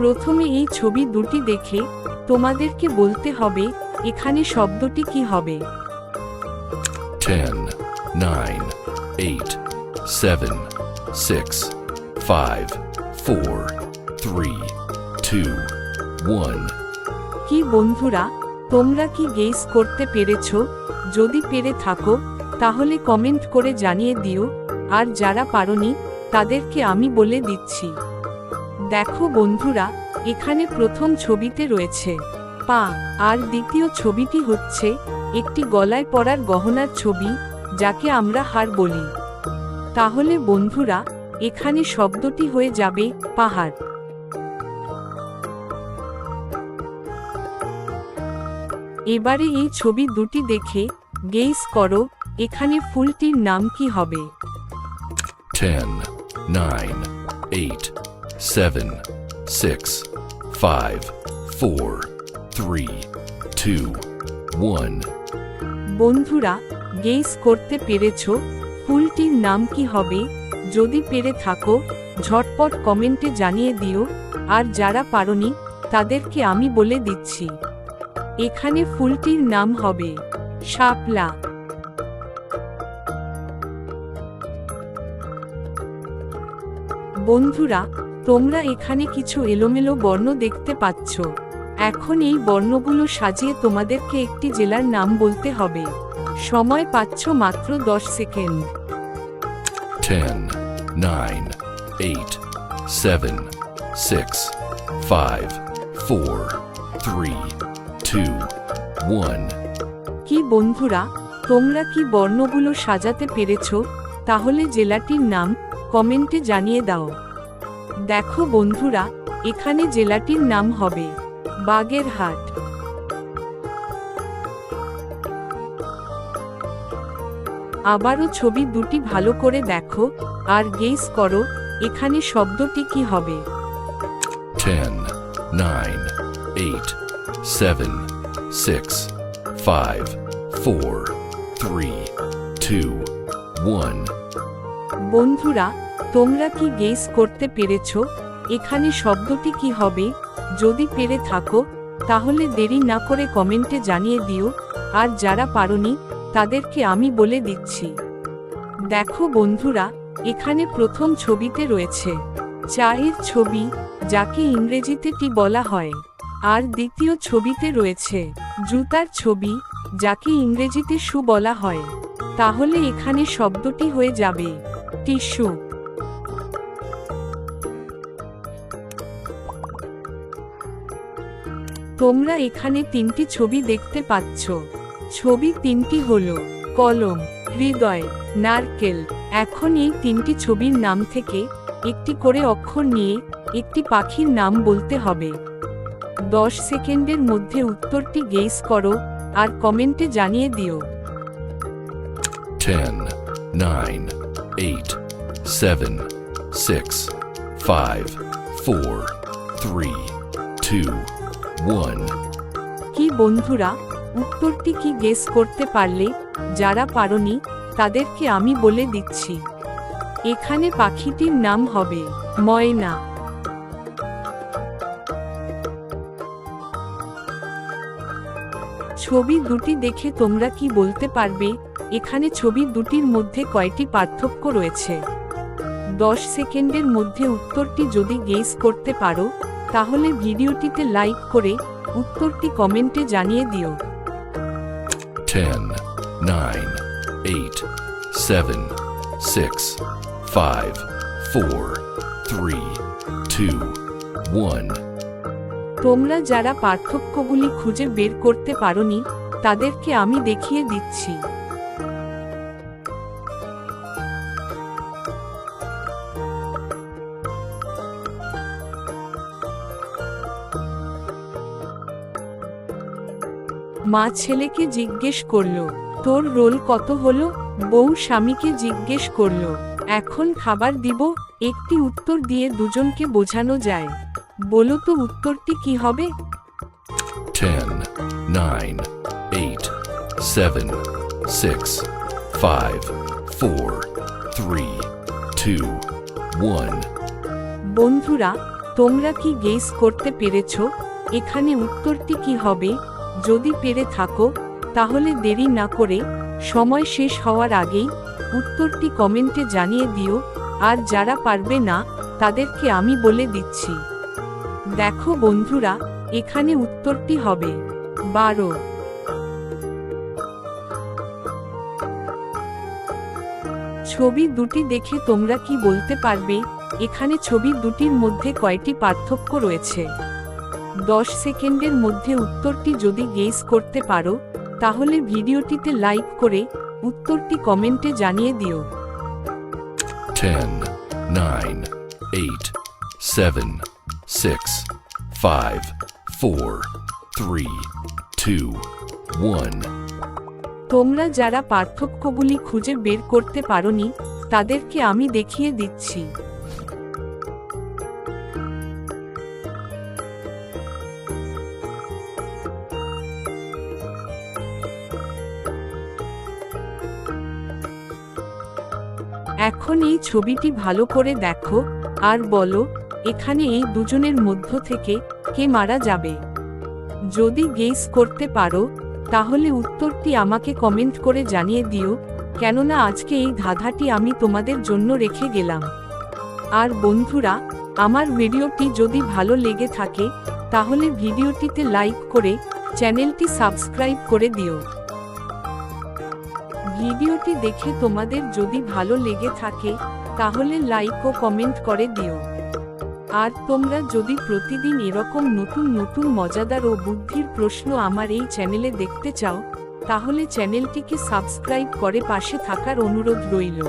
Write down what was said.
প্রথমে এই ছবি দুটি দেখে তোমাদেরকে বলতে হবে এখানে শব্দটি কি হবে? 10, 9, 8, 7, 6, 5, 4, 3, 2, 1. কি বন্ধুরা তোমরা কি গেস করতে পেরেছ? যদি পেরে থাকো তাহলে কমেন্ট করে জানিয়ে দিও। আর যারা পারোনি তাদেরকে আমি বলে দিচ্ছি। দেখো বন্ধুরা এখানে প্রথম ছবিতে রয়েছে। পা আর দ্বিতীয় ছবিটি হচ্ছে একটি গলায় পরার গহনার ছবি যাকে আমরা হার বলি। তাহলে বন্ধুরা এখানে শব্দটি হয়ে যাবে পাহাড়। এবারে এই ছবি দুটি দেখে গেইস করো এখানে ফুলটির নাম কি হবে? 10, 9, 8, 7, 6, 5, 4, 3, 2, 1. বন্ধুরা গেইস করতে পেরেছ ফুলটির নাম কি হবে? যদি পেরে থাকো ঝটপট কমেন্টে জানিয়ে দিও। আর যারা পারোনি তাদেরকে আমি বলে দিচ্ছি। এখানে ফুলটির নাম হবে শাপলা। বন্ধুরা তোমরা এখানে কিছু এলোমেলো বর্ণ দেখতে পাচ্ছ। এখন এই বর্ণগুলো সাজিয়ে তোমাদেরকে একটি জেলার নাম বলতে হবে। সময় পাচ্ছ মাত্র দশ সেকেন্ড। 10, 9, 8, 7, 6, 5, 4, 3, 2, 1. কি বন্ধুরা তোমরা কি বর্ণগুলো সাজাতে পেরেছ? তাহলে জেলাটির নাম কমেন্টে জানিয়ে দাও। দেখো বন্ধুরা এখানে জেলাটির নাম হবে বাগেরহাট আবারও ছবি দুটি ভালো করে দেখো আর গেস করো এখানে শব্দটি কি হবে 10, 9, 8, 7, 6, 5, 4, 3, 2, 1. বন্ধুরা তোমরা কি গেস করতে পেরেছ? এখানে শব্দটি কি হবে? যদি পেরে থাকো, তাহলে দেরি না করে কমেন্টে জানিয়ে দিও। আর যারা পারোনি, তাদেরকে আমি বলে দিচ্ছি। দেখো বন্ধুরা, এখানে প্রথম ছবিতে রয়েছে। চায়ের ছবি, যাকে ইংরেজিতে টি বলা হয়। আর দ্বিতীয় ছবিতে রয়েছে, জুতার ছবি, যাকে ইংরেজিতে শু বলা হয়। তাহলে এখানে শব্দটি হয়ে যাবে, টিস্যু। তোমরা এখানে তিনটি ছবি দেখতে পাচ্ছ। ছবি তিনটি হল কলম হৃদয় নারকেল। এখন এই তিনটি ছবির নাম থেকে একটি করে অক্ষর নিয়ে একটি পাখির নাম বলতে হবে। দশ সেকেন্ডের মধ্যে উত্তরটি গেস করো আর কমেন্টে জানিয়ে দিও। 10, 9, 8, 7, 6, 5, 4, 3, 2, 1. কি বন্ধুরা, উত্তরটি কি গেস করতে পারলে যারা পারোনি তাদেরকে আমি বলে দিচ্ছি। এখানে পাখিটির নাম হবে ময়না। ছবি দুটি দেখে তোমরা কি বলতে পারবে? এখানে ছবি দুটির মধ্যে কয়টি পার্থক্য রয়েছে? দশ সেকেন্ডের মধ্যে উত্তরটি যদি গেস করতে পারো তাহলে ভিডিওটিতে লাইক করে উত্তরটি কমেন্টে জানিয়ে দিও 10, 9, 8, 7, 6, 5, 4, 3, 2, 1. তোমরা যারা পার্থক্যগুলি খুঁজে বের করতে পারোনি তাদেরকে আমি দেখিয়ে দিচ্ছি মা ছেলেকে জিজ্ঞেস করল তোর রোল কত হলো? বউ স্বামীকে জিজ্ঞেস করল এখন খাবার দিব? একটি উত্তর দিয়ে দুজনকে বোঝানো যায়। বলো তো উত্তরটি কি হবে? 10, 9, 8, 7, 6, 5, 4, 3, 2, 1. বন্ধুরা তোমরা কি গেস করতে পেরেছ? এখানে উত্তরটি কি হবে? যদি পেরে থাকো, তাহলে দেরি না করে সময় শেষ হওয়ার আগেই উত্তরটি কমেন্টে জানিয়ে দিও, আর যারা পারবে না, তাদেরকে আমি বলে দিচ্ছি। দেখো বন্ধুরা, এখানে উত্তরটি হবে, বারো। ছবি দুটি দেখে তোমরা কি বলতে পারবে? এখানে ছবি দুটির মধ্যে কয়টি পার্থক্য রয়েছে? দশ সেকেন্ডের মধ্যে উত্তরটি যদি গেস করতে পারো তাহলে ভিডিওটিতে লাইক করে উত্তরটি কমেন্টে জানিয়ে দিও 10, 9, 8, 7, 6, 5, 4, 3, 2, 1. তোমরা যারা পার্থক্যগুলি খুঁজে বের করতে পারোনি তাদেরকে আমি দেখিয়ে দিচ্ছি এখন এই ছবিটি ভালো করে দেখো, আর বলো, এখানে এই দুজনের মধ্য থেকে কে মারা যাবে। যদি গেস করতে পারো, তাহলে উত্তরটি আমাকে কমেন্ট করে জানিয়ে দিও, কেননা আজকে এই ধাঁধাটি আমি তোমাদের জন্য রেখে গেলাম। আর বন্ধুরা, আমার ভিডিওটি যদি ভালো লেগে থাকে, তাহলে ভিডিওটিতে লাইক করে চ্যানেলটি সাবস্ক্রাইব করে দিও। ভিডিওটি দেখে তোমাদের যদি ভালো লেগে থাকে, তাহলে লাইক ও কমেন্ট করে দিও। আর তোমরা যদি প্রতিদিন এরকম নতুন নতুন মজাদার ও বুদ্ধির প্রশ্ন আমার এই চ্যানেলে দেখতে চাও, তাহলে চ্যানেলটিকে সাবস্ক্রাইব করে পাশে থাকার অনুরোধ রইল।